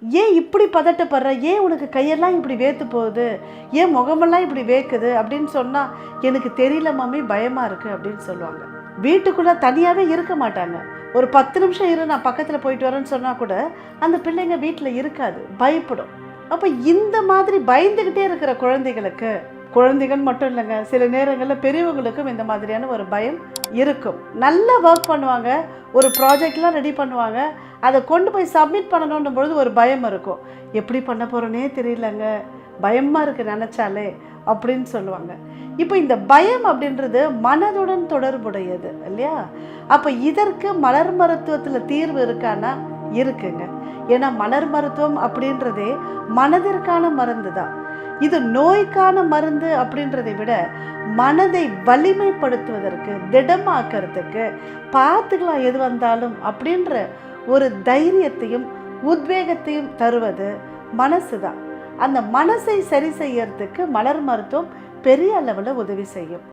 ஏன் இப்படி பதட்டப்படுற? ஏன் உனக்கு கையெல்லாம் இப்படி வேத்து போகுது? ஏன் முகமெல்லாம் இப்படி வேக்குது? அப்படின்னு சொன்னால் எனக்கு தெரியல மாமி பயமாக இருக்குது அப்படின்னு சொல்லுவாங்க. வீட்டுக்குள்ளே தனியாகவே இருக்க மாட்டாங்க. ஒரு பத்து நிமிஷம் இரு நான் பக்கத்தில் போயிட்டு வரேன்னு சொன்னால் கூட அந்த பிள்ளைங்க வீட்டில் இருக்காது. பயப்படும். அப்போ இந்த மாதிரி பயந்துக்கிட்டே இருக்கிற குழந்தைகளுக்கு குழந்தைகள் மட்டும் இல்லைங்க சில நேரங்களில் பெரியவங்களுக்கும் இந்த மாதிரியான ஒரு பயம் இருக்கும். நல்லா ஒர்க் பண்ணுவாங்க ஒரு ப்ராஜெக்ட்லாம் ரெடி பண்ணுவாங்க அதை கொண்டு போய் சப்மிட் பண்ணணுன்னும் பொழுது ஒரு பயம் இருக்கும். எப்படி பண்ண போகிறோன்னே தெரியலங்க. பயமாக இருக்குது நினச்சாலே அப்படின்னு சொல்லுவாங்க. இப்போ இந்த பயம் அப்படின்றது மனதுடன் தொடர்புடையது இல்லையா? அப்போ இதற்கு மலர் மருத்துவத்தில் தீர்வு இருக்கான்னா இருக்குங்க. ஏன்னா மலர் மருத்துவம் அப்படின்றதே மனதிற்கான மருந்து தான். இது நோய்க்கான மருந்து அப்படின்றதை விட மனதை வலிமைப்படுத்துவதற்கு திடமாக்கிறதுக்கு பார்த்துக்கலாம் எது வந்தாலும் அப்படின்ற ஒரு தைரியத்தையும் உத்வேகத்தையும் தருவது மனசு தான். அந்த மனசை சரி செய்யறதுக்கு மலர் மருத்துவம் பெரிய அளவில் உதவி செய்யும்.